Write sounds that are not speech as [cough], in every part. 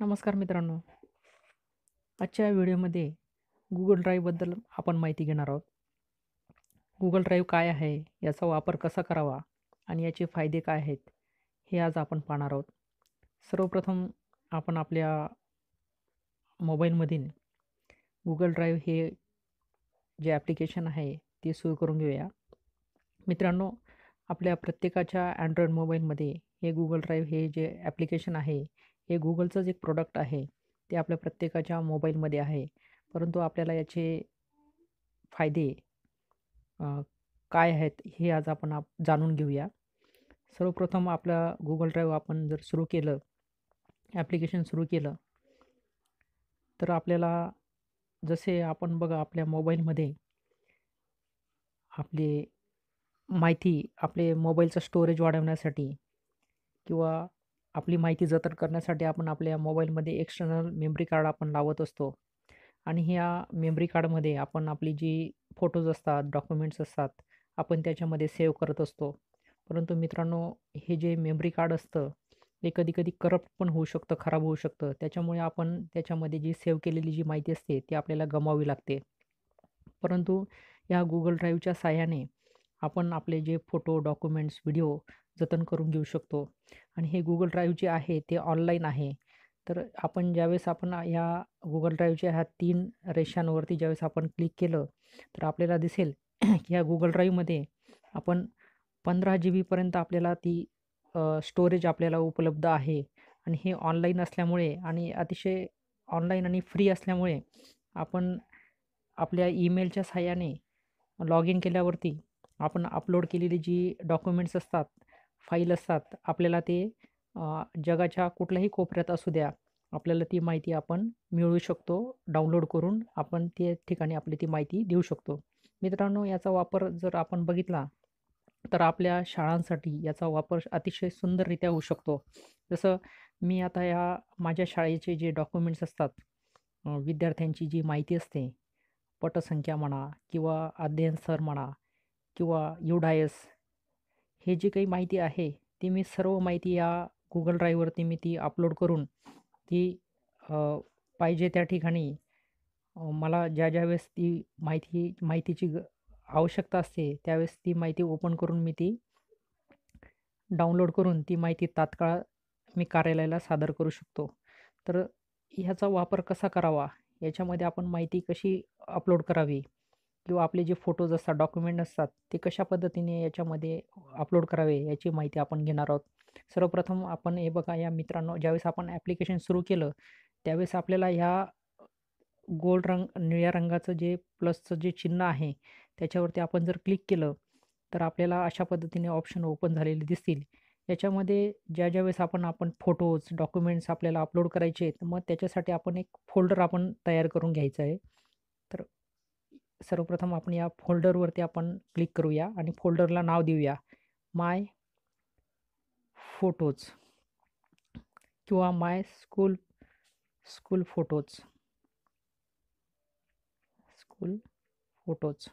नमस्कार मित्रांनो. आजच्या व्हिडिओमध्ये गुगल ड्राईव्हबद्दल आपण माहिती घेणार आहोत. गुगल ड्राईव्ह काय आहे? याचा वापर कसा करावा? आणि याचे फायदे काय आहेत? हे आज आपण पाहणार आहोत. सर्वप्रथम आपण आपल्या मोबाईलमधील गुगल ड्राईव्ह हे जे ॲप्लिकेशन आहे ते सुरू करून घेऊया. मित्रांनो आपल्या प्रत्येकाच्या अँड्रॉईड मोबाईलमध्ये हे गुगल ड्राईव्ह हे जे ॲप्लिकेशन आहे हे गुगलचंच एक प्रोडक्ट आहे. ते आपल्या प्रत्येकाच्या मोबाईलमध्ये आहे. परंतु आपल्याला याचे फायदे काय आहेत हे आज आपण आप जाणून घेऊया. सर्वप्रथम आपला गुगल ड्राईव्ह आपण जर सुरू केलं ॲप्लिकेशन सुरू केलं तर आपल्याला जसे आपण बघा आपल्या मोबाईलमध्ये आपले माहिती आपले मोबाईलचं स्टोरेज वाढवण्यासाठी किंवा आपली माहिती जतन करण्यासाठी आपण आपल्या मोबाईलमध्ये एक्सटर्नल मेमरी कार्ड आपण लावत असतो. आणि ह्या मेमरी कार्डमध्ये आपण आपली जी फोटोज असतात डॉक्युमेंट्स असतात आपण त्याच्यामध्ये सेव्ह करत असतो. परंतु मित्रांनो हे जे मेमरी कार्ड असतं ते कधी कधी करप्ट पण होऊ शकतं खराब होऊ शकतं. त्याच्यामुळे आपण त्याच्यामध्ये जी सेव्ह केलेली जी माहिती असते ती आपल्याला गमावी लागते. परंतु या गुगल ड्राईव्हच्या साह्याने आपण आपले जे फोटो डॉक्युमेंट्स व्हिडिओ जतन करून घेऊ शकतो. आणि हे गुगल ड्राईव्ह जे आहे ते ऑनलाईन आहे. तर आपण ज्यावेळेस आपण या गुगल ड्राईव्हच्या ह्या तीन रेषांवरती ज्यावेळेस आपण क्लिक केलं तर आपल्याला दिसेल [clears throat] की ह्या गुगल ड्राईव्हमध्ये आपण पंधरा जी बीपर्यंत आपल्याला ती स्टोरेज आपल्याला उपलब्ध आहे. आणि हे ऑनलाईन असल्यामुळे आणि अतिशय ऑनलाईन आणि फ्री असल्यामुळे आपण आपल्या ईमेलच्या साह्याने लॉग इन केल्यावरती आपण अपलोड केलेली जी डॉक्युमेंट्स असतात फाईल असतात. आपल्याला ते जगाच्या कुठल्याही कोपऱ्यात असू द्या आपल्याला ती माहिती आपण मिळवू शकतो डाउनलोड करून आपण ते ठिकाणी आपली ती माहिती देऊ शकतो. मित्रांनो याचा वापर जर आपण बघितला तर आपल्या शाळांसाठी याचा वापर अतिशय सुंदररित्या होऊ शकतो. जसं मी आता या माझ्या शाळेचे जे डॉक्युमेंट्स असतात विद्यार्थ्यांची जी माहिती असते पटसंख्या म्हणा किंवा अध्ययन सर म्हणा किंवा युडायस हे जी काही माहिती आहे ती मी सर्व माहिती या गुगल ड्राईव्हवरती मी ती अपलोड करून ती पाहिजे त्या ठिकाणी मला ज्या ज्या वेळेस ती माहिती माहितीची ग आवश्यकता असते त्यावेळेस ती माहिती ओपन करून मी ती डाउनलोड करून ती माहिती तात्काळ मी कार्यालयाला सादर करू शकतो. तर ह्याचा वापर कसा करावा? याच्यामध्ये आपण माहिती कशी अपलोड करावी? किंवा आपले जे फोटोज असतात डॉक्युमेंट असतात ते कशा पद्धतीने याच्यामध्ये अपलोड करावे याची माहिती आपण घेणार आहोत. सर्वप्रथम आपण हे बघा या मित्रांनो ज्यावेळेस आपण ॲप्लिकेशन सुरू केलं त्यावेळेस आपल्याला ह्या गोल्ड रंग निळ्या रंगाचं जे प्लसचं जे चिन्ह आहे त्याच्यावरती आपण जर क्लिक केलं तर आपल्याला अशा पद्धतीने ऑप्शन ओपन झालेले दिसतील. याच्यामध्ये ज्या ज्या वेळेस आपण आपण फोटोज डॉक्युमेंट्स आपल्याला अपलोड करायचे आहेत मग त्याच्यासाठी आपण एक फोल्डर आपण तयार करून घ्यायचं आहे. सर्वप्रथम आपण या फोल्डरवरती आपण क्लिक करूया आणि फोल्डरला नाव देऊया. माय फोटोज किंवा my school school photos school photos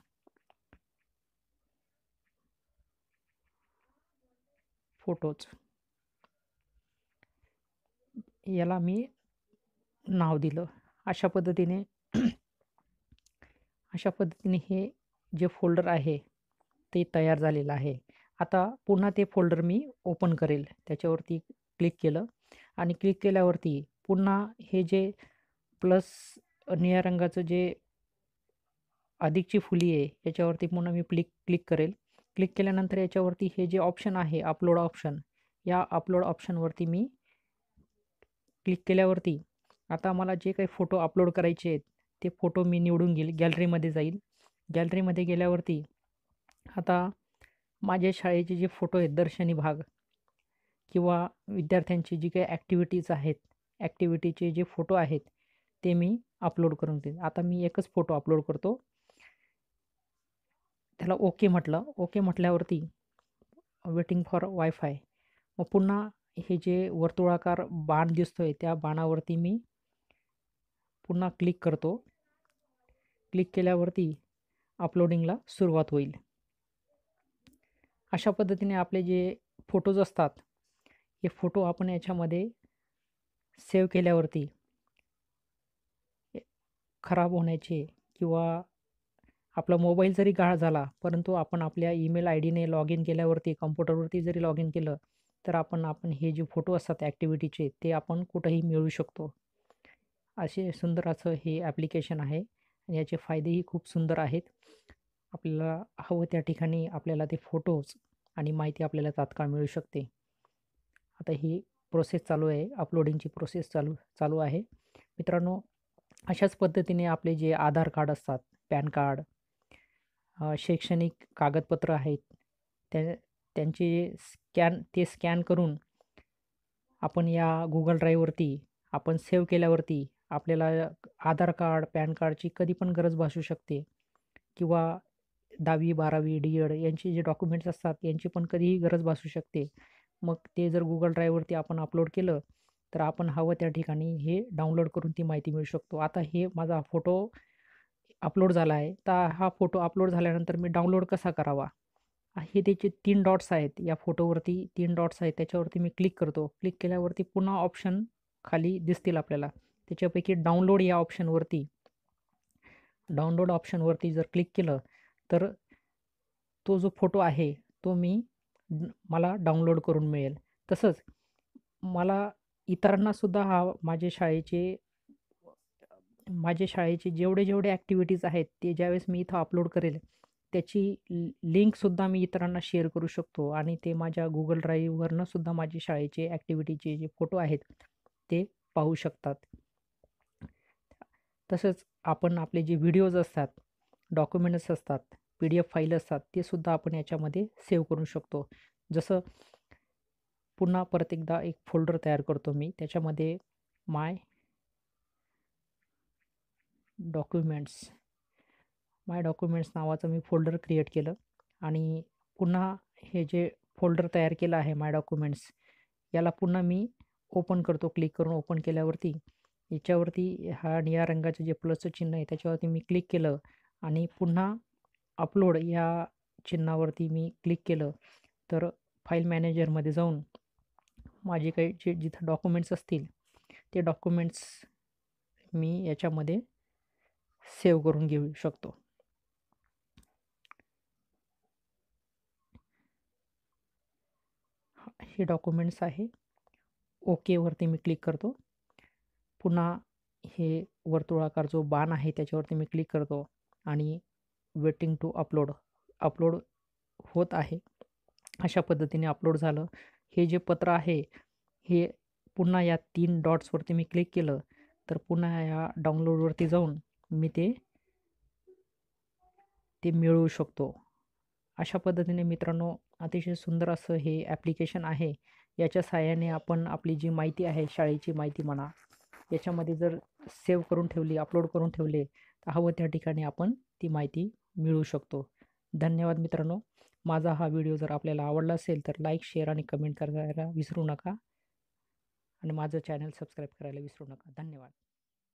photos याला मी नाव दिलं. अशा पद्धतीने अशा पद्धतीने हे जे फोल्डर आहे ते तयार झालेलं आहे. आता पुन्हा ते फोल्डर मी ओपन करेल. त्याच्यावरती क्लिक केलं आणि क्लिक केल्यावरती पुन्हा हे जे प्लस निळ्या रंगाचं जे अधिकची फुली आहे याच्यावरती पुन्हा मी क्लिक क्लिक करेल. क्लिक केल्यानंतर याच्यावरती हे जे ऑप्शन आहे अपलोड ऑप्शन या अपलोड ऑप्शनवरती मी क्लिक केल्यावरती आता मला जे काही फोटो अपलोड करायचे आहेत ते फोटो मी निवडून घेईल गॅलरीमध्ये जाईल. गॅलरीमध्ये गेल्यावरती आता माझ्या शाळेचे जे फोटो आहेत दर्शनी भाग किंवा विद्यार्थ्यांची जी काही ॲक्टिव्हिटीज आहेत ॲक्टिव्हिटीचे जे फोटो आहेत ते मी अपलोड करून देईन. आता मी एकच फोटो अपलोड करतो. त्याला ओके म्हटलं. ओके म्हटल्यावरती वेटिंग फॉर वायफाय मग पुन्हा हे जे वर्तुळाकार बाण दिसतो आहे त्या बाणावरती मी पुन्हा क्लिक करतो. क्लिक केल्यावरती अपलोडिंगला सुरुवात होईल. अशा पद्धतीने आपले जे फोटोज असतात हे फोटो आपण याच्यामध्ये सेव्ह केल्यावरती खराब होण्याचे किंवा आपला मोबाईल जरी गाळ झाला परंतु आपण आपल्या ईमेल आय डीने लॉग इन केल्यावरती कम्प्युटरवरती जरी लॉग इन केलं तर आपण आपण हे जे फोटो असतात ॲक्टिव्हिटीचे ते आपण कुठंही मिळवू शकतो. असे सुंदर असं हे ॲप्लिकेशन आहे. आणि याचे फायदेही खूप सुंदर आहेत. आपल्याला हवं त्या ठिकाणी आपल्याला ते फोटोज आणि माहिती आपल्याला तात्काळ मिळू शकते. आता ही प्रोसेस चालू आहे. अपलोडिंगची प्रोसेस चालू चालू आहे. मित्रांनो अशाच पद्धतीने आपले जे आधार कार्ड असतात पॅन कार्ड शैक्षणिक कागदपत्र आहेत त्या त्यांचे स्कॅन ते स्कॅन करून आपण या गुगल ड्राईव्हवरती आपण सेव्ह केल्यावरती आपल्याला आधार कार्ड पॅन कार्डची कधी पण गरज भासू शकते. किंवा दहावी बारावी डी एड यांचे जे डॉक्युमेंट्स असतात यांची पण कधीही गरज भासू शकते. मग ते जर गुगल ड्राईव्हवरती आपण अपलोड केलं तर आपण हवं त्या ठिकाणी हे डाउनलोड करून ती माहिती मिळू शकतो. आता हे माझा फोटो अपलोड झाला आहे. तर हा फोटो अपलोड झाल्यानंतर मी डाउनलोड कसा करावा? हे त्याचे तीन डॉट्स आहेत. या फोटोवरती तीन डॉट्स आहेत. त्याच्यावरती मी क्लिक करतो. क्लिक केल्यावरती पुन्हा ऑप्शन खाली दिसतील आपल्याला. त्याच्यापैकी डाउनलोड या ऑप्शनवरती डाउनलोड ऑप्शनवरती जर क्लिक केलं तर तो जो फोटो आहे तो मी मला डाउनलोड करून मिळेल. तसंच मला इतरांनासुद्धा हा माझे शाळेचे माझे शाळेचे जेवढे जेवढे ॲक्टिव्हिटीज आहेत ते ज्यावेळेस मी इथं अपलोड करेल त्याची लिंकसुद्धा मी इतरांना शेअर करू शकतो. आणि ते माझ्या गुगल ड्राईववरनंसुद्धा माझे शाळेचे ॲक्टिव्हिटीचे जे फोटो आहेत ते पाहू शकतात. तसंच आपण आपले जे व्हिडिओज असतात डॉक्युमेंट्स असतात पी डी एफ फाईल असतात ते सुद्धा आपण याच्यामध्ये सेव्ह करू शकतो. जसं पुन्हा परत एकदा एक फोल्डर तयार करतो मी. त्याच्यामध्ये माय डॉक्युमेंट्स माय डॉक्युमेंट्स नावाचं मी फोल्डर क्रिएट केलं आणि पुन्हा हे जे फोल्डर तयार केलं आहे माय डॉक्युमेंट्स याला पुन्हा मी ओपन करतो क्लिक करून ओपन केल्यावरती याच्यावरती हा निळ्या रंगाचं जे प्लसचं चिन्ह आहे त्याच्यावरती मी क्लिक केलं आणि पुन्हा अपलोड या चिन्हावरती मी क्लिक केलं. तर फाईल मॅनेजरमध्ये जाऊन माझे काही जे जिथं डॉक्युमेंट्स असतील ते डॉक्युमेंट्स मी याच्यामध्ये सेव्ह करून घेऊ शकतो. हे डॉक्युमेंट्स आहे. ओकेवरती मी क्लिक करतो. पुन्हा हे वर्तुळाकार जो बाण आहे त्याच्यावरती मी क्लिक करतो आणि वेटिंग टू अपलोड अपलोड होत आहे. अशा पद्धतीने अपलोड झालं. हे जे पत्र आहे हे पुन्हा या तीन डॉट्सवरती मी क्लिक केलं तर पुन्हा या डाउनलोडवरती जाऊन मी ते ते मिळवू शकतो. अशा पद्धतीने मित्रांनो अतिशय सुंदर असं हे ॲप्लिकेशन आहे. याच्या साहाय्याने आपण आपली जी माहिती आहे शाळेची माहिती म्हणा याच्यामध्ये जर सेव्ह करून ठेवली अपलोड करून ठेवले तर हवं त्या ठिकाणी आपण ती माहिती मिळवू शकतो. धन्यवाद मित्रांनो. माझा हा व्हिडिओ जर आपल्याला आवडला असेल तर लाईक शेअर आणि कमेंट करायला विसरू नका. आणि माझं चॅनल सबस्क्राईब करायला विसरू नका. धन्यवाद.